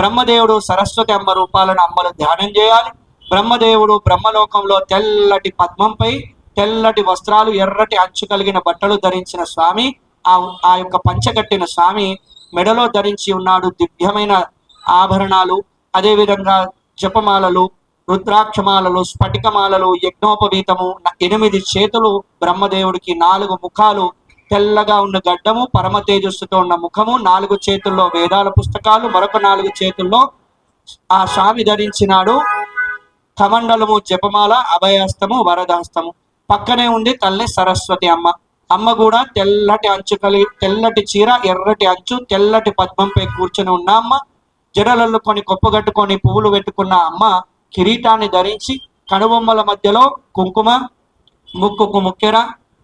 బ్రహ్మదేవుడు సరస్వతి అమ్మ రూపాలను అమ్మలు ధ్యానం చేయాలి. బ్రహ్మదేవుడు బ్రహ్మలోకంలో తెల్లటి పద్మంపై తెల్లటి వస్త్రాలు ఎర్రటి అంచు కలిగిన బట్టలు ధరించిన స్వామి ఆ ఆ యొక్క పంచగట్టిన స్వామి మెడలో ధరించి ఉన్నాడు. దివ్యమైన ఆభరణాలు అదేవిధంగా జపమాలలు రుద్రాక్షమాలలు స్ఫటికమాలలు యజ్ఞోపవీతము ఎనిమిది చేతులు బ్రహ్మదేవుడికి నాలుగు ముఖాలు తెల్లగా ఉన్న గడ్డము పరమ తేజస్సుతో ఉన్న ముఖము నాలుగు చేతుల్లో వేదాల పుస్తకాలు మరొక నాలుగు చేతుల్లో ఆ స్వామి ధరించినాడు. కమండలము జపమాల అభయహస్తము వరదహస్తము. పక్కనే ఉంది తల్లి సరస్వతి అమ్మ. అమ్మ కూడా తెల్లటి అంచు కలిగి తెల్లటి చీర ఎర్రటి అంచు తెల్లటి పద్మంపై కూర్చొని ఉన్న అమ్మ. జడలల్లో కొన్ని కొప్పగట్టుకొని పువ్వులు పెట్టుకున్న అమ్మ కిరీటాన్ని ధరించి కనుబొమ్మల మధ్యలో కుంకుమ ముక్కుకు ముక్కెర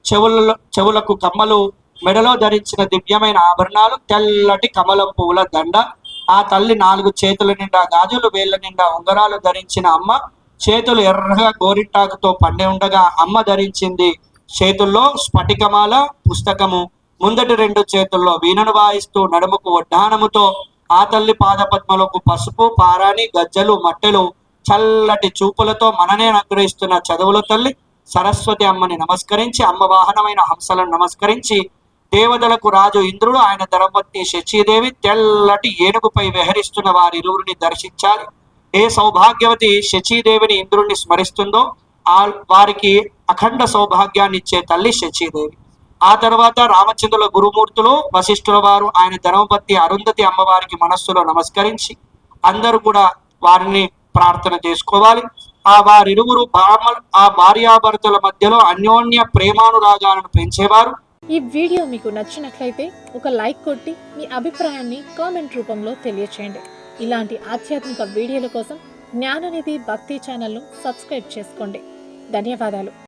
చెవులలో చెవులకు కమ్మలు మెడలో ధరించిన దివ్యమైన ఆభరణాలు తెల్లటి కమలం పువ్వుల దండ ఆ తల్లి నాలుగు చేతుల నిండా గాజులు వేళ్ళ నిండా ఉంగరాలు ధరించిన అమ్మ చేతులు ఎర్రగా గోరింటాకుతో పండి ఉండగా అమ్మ ధరించింది చేతుల్లో స్ఫటికమాల పుస్తకము. ముందటి రెండు చేతుల్లో వీణను వాయిస్తూ నడుముకు వడ్డానముతో ఆ తల్లి పాదపద్మలకు పసుపు పారాని గజ్జలు మట్టెలు చల్లటి చూపులతో మననే అనుగ్రహిస్తున్న చదువుల తల్లి సరస్వతి అమ్మని నమస్కరించి అమ్మ వాహనమైన హంసలను నమస్కరించి దేవతలకు రాజు ఇంద్రుడు ఆయన ధర్మపత్ని శచీదేవి తెల్లటి ఏనుగుపై విహరిస్తున్న వారి ఇరువురిని దర్శించాలి. ఏ సౌభాగ్యవతి శచీదేవిని ఇంద్రుడిని స్మరిస్తుందో ఆ వారికి అఖండ సౌభాగ్యాన్ని ఇచ్చే తల్లి శచీదేవి. ఆ తర్వాత రామచంద్రుల గురుమూర్తులు వశిష్ఠుల వారు ఆయన ధర్మపత్ని అరుంధతి అమ్మవారికి మనస్సులో నమస్కరించి అందరూ కూడా వారిని ప్రార్థన చేసుకోవాలి. ఆ వారిరువురు భామ ఆ భార్యాభర్తల మధ్యలో అన్యోన్య ప్రేమానురాగాలను పెంచేవారు. ఈ వీడియో మీకు నచ్చినట్లయితే ఒక లైక్ కొట్టి మీ అభిప్రాయాన్ని కామెంట్ రూపంలో తెలియచేయండి. ఇలాంటి ఆధ్యాత్మిక వీడియోల కోసం జ్ఞాననిధి భక్తి ఛానల్ను సబ్స్క్రైబ్ చేసుకోండి. ధన్యవాదాలు.